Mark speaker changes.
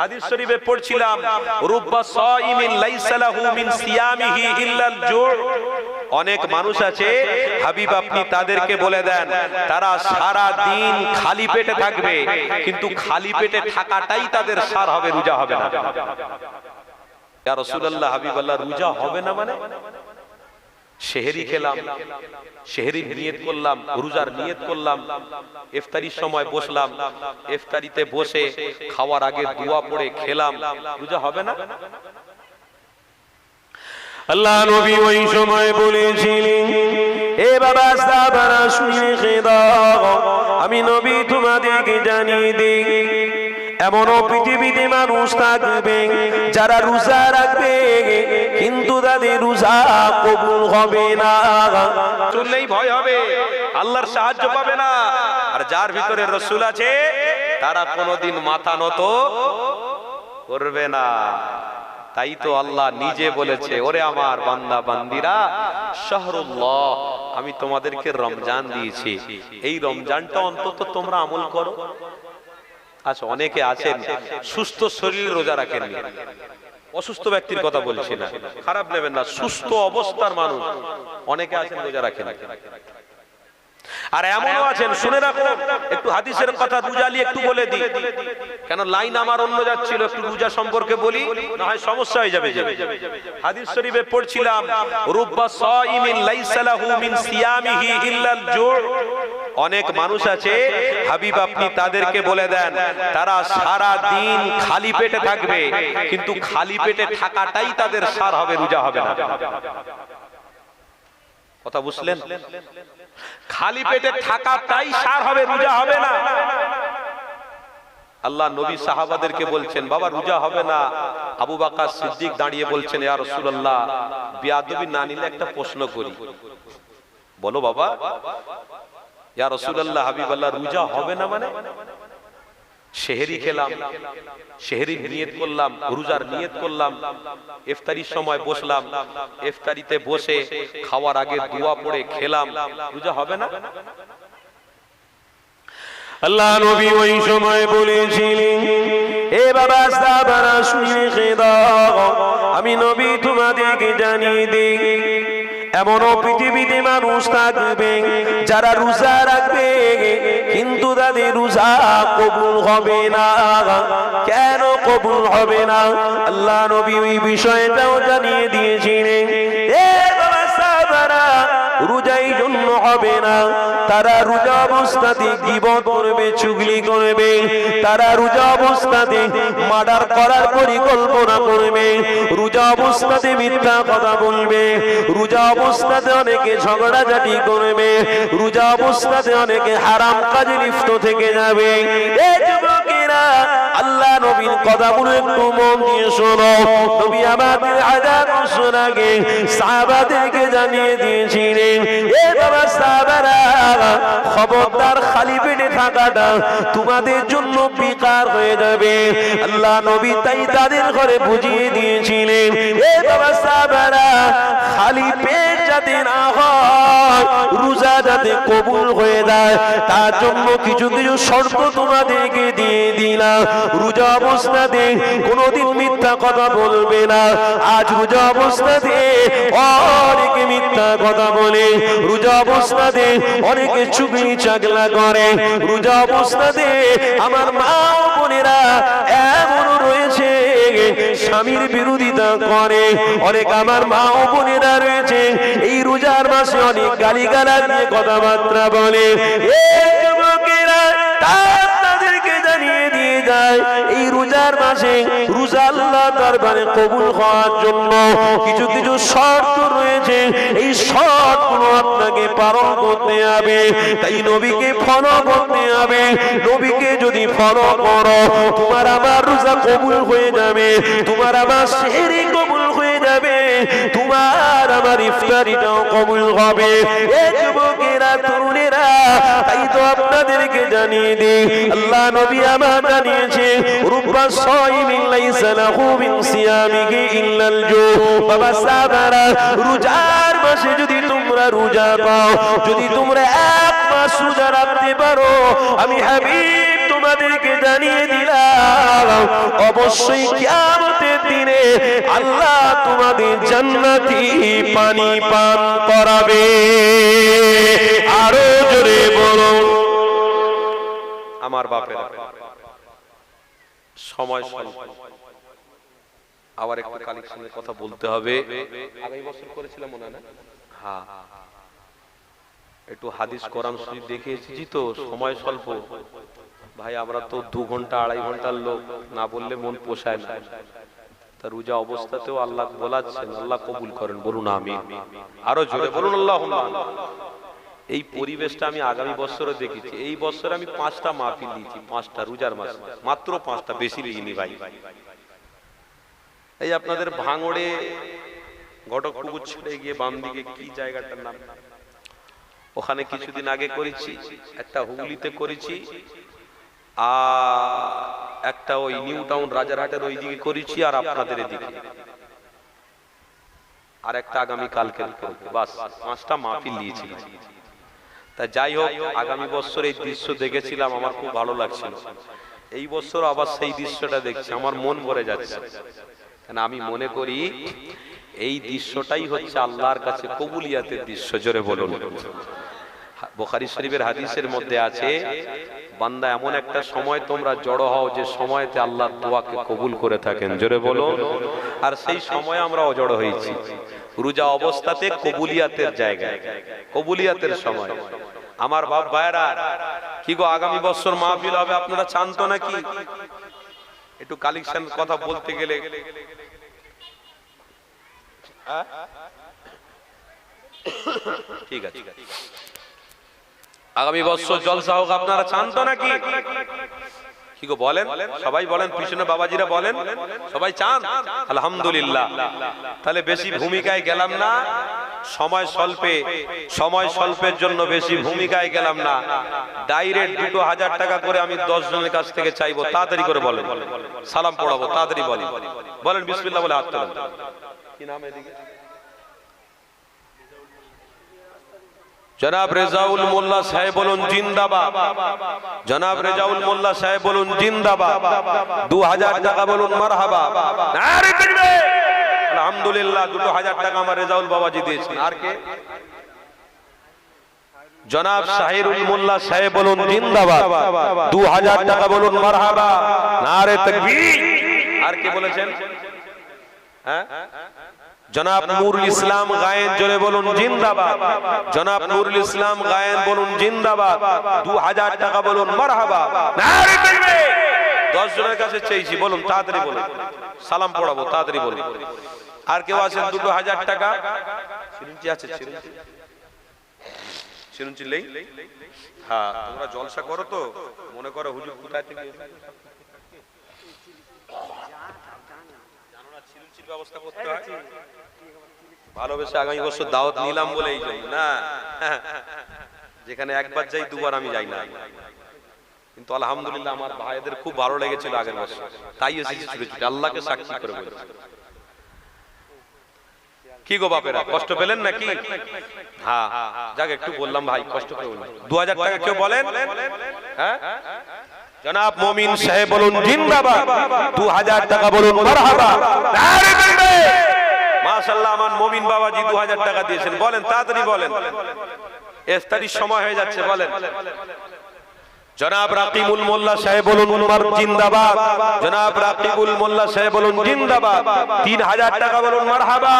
Speaker 1: হাদিস শরীফে পড়ছিলাম রুব্বা সাইমিন লাইসা লাহু মিন সিয়ামিহি ইল্লাল জু' অনেক মানুষ আছে, হাবিব আপনি তাদেরকে বলে দেন, তারা সারা দিন খালি পেটে থাকবে, কিন্তু খালি পেটে থাকাটাই তাদের সার হবে, রোজা হবে না। ইয়া রাসূলুল্লাহ, হাবিবাল্লাহ, রোজা হবে না মানে? শেহরি খেলাম শেহরি নিয়ত করলাম রোজার নিয়ত করলাম ইফতারির সময় বসলাম ইফতারিতে বসে খাওয়ার আগে দোয়া পড়ে খেলাম। রোজা হবে না?
Speaker 2: আল্লাহ নবী ওই সময় বলেছিলেন এ বাবা সাবারা শুনে দাও আমি নবী তোমাদেরকে জানিয়ে দিই এমনও পৃথিবীতে মানুষ থাকবে যারা রোজা রাখবে, কিন্তু তাদের রোজা কবুল হবে না।
Speaker 1: চললেই ভয় হবে, আল্লাহর সাহায্য পাবে না। আর যার ভিতরে রসুল আছে, তারা কোনোদিন মাথা নত করবে না। তাই তো আল্লাহ নিজে বলেছে, ওরে আমার বান্দা, বান্দিরা, শাহরুল্লাহ, আমি তোমাদেরকে রমজান দিয়েছি। এই রমজানটা অন্তত তোমরা আমল করো। আচ্ছা অনেকে আছেন সুস্থ শরীর রোজা রাখেননি অসুস্থ ব্যক্তির কথা বলছি না। খারাপ নেবেন না সুস্থ অবস্থার মানুষ। অনেকে আছেন রোজা রাখেন আর এমনও আছেন শুনে রাখো একটু হাদিসের কথা রুজালি একটু বলে দিই। কেন লাইন আমার অন্য যাচ্ছিল একটু রোজা সম্পর্কে বলি না হয় সমস্যা হয়ে যাবে। হাদিস শরীফে পড়ছিলাম রুব্বা সাইমিন লাইসা লাহু মিন সিয়ামিহি ইল্লাল জু' অনেক মানুষ আছে হাবিব আপনি তাদেরকে বলে দেন তারা সারা দিন খালি পেটে থাকবে কিন্তু খালি পেটে থাকাটাই তাদের সার হবে রোজা হবে না। কথা বুঝলেন? খালি পেটে থাকা তাই সার হবে রোজা হবে না। আল্লাহ নবী সাহাবাদেরকে বলছেন বাবা রোজা হবে না। আবু বাকা সিদ্দিক দাঁড়িয়ে বলছেন ইয়া রাসূলুল্লাহ বিয়াদবি না নিলে একটা প্রশ্ন করি। বলো বাবা ইয়া রাসূলুল্লাহ হাবিবাল্লাহ রোজা হবে না মানে? শেহরি খেলাম শেহরি নিয়ত করলাম রোজার নিয়ত করলাম ইফতারির সময় বসলাম ইফতারিতে বসে খাওয়ার আগে দোয়া পড়ে খেলাম। রোজা হবে না?
Speaker 2: আল্লাহ নবী ওই সময় বলেছিলেন এ বাবা সাবারা শুনে দাও আমি নবী তোমাদেরকে জানিয়ে দিই এমনও পৃথিবীতে মানুষ থাকবে যারা রোজা রাখবে, কিন্তু তাদের রোজা কবুল হবে না। কেন কবুল হবে না? আল্লাহ নবী ওই বিষয়টাও জানিয়ে দিয়েছিলেন। রোজাই হবে না। তারা রোজা অবস্থাতে গিবত করবে, চুগলি করবে। তারা রোজা অবস্থাতে মার্ডার করার পরিকল্পনা করবে। রোজা অবস্থাতে মিথ্যা কথা বলবে। রোজা অবস্থাতে অনেকে ঝগড়াঝাটি করবে। রোজা অবস্থাতে অনেকে হারাম কাজে লিপ্ত থেকে যাবে। এই যুবকেরা আল্লাহ নবীর কথাগুলো একটু মন দিয়ে শোনো। নবী আমাদের বছর আগে সাহাবাদেরকে জানিয়ে দিয়েছিলেন, এ বাবা সাহাবারা, খবরদার খালি পেটে থাকাটা তোমাদের জন্য বেকার হয়ে যাবে। আল্লাহ নবী তাই তাদের ঘরে বুঝিয়ে দিয়েছিলেন, এ বাবা সাহাবারা, খালি পেট যাতে না হয় রোজা যাতে কবুল হয়ে যায়, তার জন্য কিছু কিছু শর্ত তোমাদেরকে দিয়ে দিলাম। রোজা অবস্থাতে কোনোদিন মিথ্যা কথা বলবে না। আজ রোজা অবস্থাতে অনেকে মিথ্যা কথা বলে। রোজা অবস্থাতে অনেকে চুগলি চাগলা করে। রোজা অবস্থাতে আমার মা বোনেরা রয়েছে স্বামীর বিরোধিতা করে। অনেক আমার মা ও বোনেরা রয়েছে। এই রোজার মাসে অনেক গালিগালা দিয়ে কথাবার্তা বলে। তাদেরকে জানিয়ে দিয়ে যায়, এই রোজার মাসে দরবারে কবুল হওয়ার জন্য কিছু কিছু শর্ত রয়েছে। এই শর্তগুলো আপনাকে পালন করতে হবে। তাই নবীকে ফলো করতে হবে। নবীকে যদি ফলো করো, তোমার আমার রোজা কবুল হয়ে যাবে, তোমার আমার সেরে কবুল হয়ে যাবে। তোমার আমার ইফতারিটাও কবুল হবে। এ যুবকেরা, তরুণেরা, তাই তো আপনাদেরকে জানিয়ে দিই, আল্লাহ নবী আমার জানিয়েছে, রূপা সাইমিন লাইসা লাহু মিন সিয়ামিহি ইল্লাল জু বাবা সাহাবারা, রোজার মাসে যদি তোমরা রোজা পাও। যদি তোমরা এক মাস রোজা রাখতে পারো আমি হাবিব তোমাদেরকে জানিয়ে দিলাম অবশ্যই কিয়ামতের দিনে আল্লাহ তোমাদের জান্নাতি পানি পান করাবে। আরও জোরে বলো
Speaker 1: আমার বাপের সময় আবার একটু কালেকশনের কথা বলতে হবে। আগামী বছর করেছিলাম মনে হয় না? হ্যাঁ একটু হাদিস কোরআন শরীফ দেখে এসেছি তো সময় স্বল্প। ভাই আমরা তো দু ঘণ্টা আড়াই ঘণ্টার লোক না বললে মন পোষায় না। তার রোজা অবস্থাতেও আল্লাহ বলাচ্ছেন আল্লাহ কবুল করেন বলুন আমি আরও জোরে বলুন আল্লাহ এই পরিবেশটা আমি আগামী বছরও দেখেছি। এই বছর আমি পাঁচটা মাহফিল দিয়েছি পাঁচটা রোজার মাস। মাত্র পাঁচটা বেশি লিখিনি ভাই। এই আপনাদের ভাঙড়ে ছেড়ে গিয়ে বাম দিকে কি জায়গাটার নাম? ওখানে কিছুদিন আগে করেছি, একটা হুগলিতে করেছি আর একটা ওই নিউ টাউন রাজারহাটের করেছি আর আপনাদের এদিকে। আর একটা আগামী কালকে বাস, পাঁচটা মাহফিল দিয়েছি। তা যাই হোক, আগামী বছর এই দৃশ্য দেখেছিলাম, আমার খুব ভালো লাগছিল। এই বছর আবার সেই দৃশ্যটা দেখছি, আমার মন ভরে যাচ্ছে। আমি মনে করি এই দৃশ্যটাই হচ্ছে আল্লাহর কাছে কবুলিয়াতের দৃশ্য, জোরে বলুন। বোখারি শরীফের হাদিসের মধ্যে আছে, বান্দা এমন একটা সময় তোমরা জড়ো হও যে সময়তে আল্লাহ দোয়াকে কবুল করে থাকেন, জোরে বলো আর সেই সময় আমরা অজড়ো হয়েছি। রোজা অবস্থাতে কবুলিয়াতের জায়গায়, কবুলিয়াতের সময়। আমার বাপ ভাইরা কি গো, আগামী বছর মাহফিল হবে, আপনারা চান তো নাকি? একটু কালেকশন কথা বলতে গেলে? ঠিক আছে। আগামী বছর জলসা হোক আপনারা চান তো নাকি? কি গো বলেন? সবাই বলেন পিছনে বাবাজিরা বলেন? সবাই চান? আলহামদুলিল্লাহ। তাহলে বেশি ভূমিকায় গেলাম না। সময় স্বল্পে, সময় স্বল্পের জন্য বেশি ভূমিকায় গেলাম না। ডাইরেক্ট দুটো হাজার টাকা করে আমি দশ জনের কাছ থেকে চাইব, তাড়াতাড়ি করে বলেন। সালাম পড়াবো, তাড়াতাড়ি বলেন। বিসমিল্লাহ বলে হাত তোলেন। জনাব রেজাউল মোল্লা সাহেব বলুন, জিন্দাবাদ। জনাব রেজাউল মোল্লা সাহেব বলুন, জিন্দাবাদ। দু হাজার টাকা বলুন, মারহাবা! আলহামদুলিল্লাহ দুটো হাজার টাকা আমার রেজাউল বাবাজি দিয়েছেন আর কে? জনাব শাহিরুল মোল্লা সাহেব বলুন জিন্দাবাদ। দু হাজার টাকা বলুন মারহাবা। নারে তাকবীর। আর কে বলেছেন? হ্যাঁ? জনাব নুরুল ইসলাম গায়েন জোরে বলুন জিন্দাবাদ। জনাব নুরুল ইসলাম গায়েন বলুন জিন্দাবাদ। দু হাজার টাকা বলুন মারহাবা। নারে তাকবীর! দশ জনের কাছে চেয়েছি বলুন তাড়াতাড়ি বলুন। সালাম পড়াবো তাড়াতাড়ি বলুন। আর কেউ আছেন দুটো হাজার টাকা? চিরুঞ্চি আছে চিরুঞ্চি চিরুঞ্চি লেই? হ্যাঁ তোমরা জলসা করো তো। মনে করো হুজুর কোথায় থেকে এসেছে? জানো না চিরুঞ্চির ব্যবস্থা করতে হয় ভালোবেসে আগামী বছর দাওয়াত নিলাম বলে এই জন্য না? যেখানে একবার যাই দুবার আমি যাই না। কিন্তু আলহামদুলিল্লাহ আমার ভাইদের খুব ভালো লেগেছিল আগের বছর। তাই এসেছি ছুটে ছুটে। আল্লাহকে সাক্ষী করে বলছি। কি গো বাপেরা, কষ্ট পেলেন নাকি? হ্যাঁ যাক, একটু বললাম ভাই, কষ্ট পেলেন দু হাজার টাকা কেউ বলেন? হ্যাঁ? জনাব মমিন সাহেব বলুন, জিন্দাবাদ। দু হাজার টাকা বলুন আমার মমিন বাবাজি দু হাজার টাকা দিয়েছেন। বলেন, তাড়াতাড়ি বলেন। ইফতারির সময় হয়ে যাচ্ছে, বলেন। জনাব রাকিবুল মোল্লা সাহেব বলুন, উমর জিন্দাবাদ। জনাব রাকিবুল মোল্লা সাহেব বলুন, জিন্দাবাদ। তিন হাজার টাকা বলুন, মারহাবা।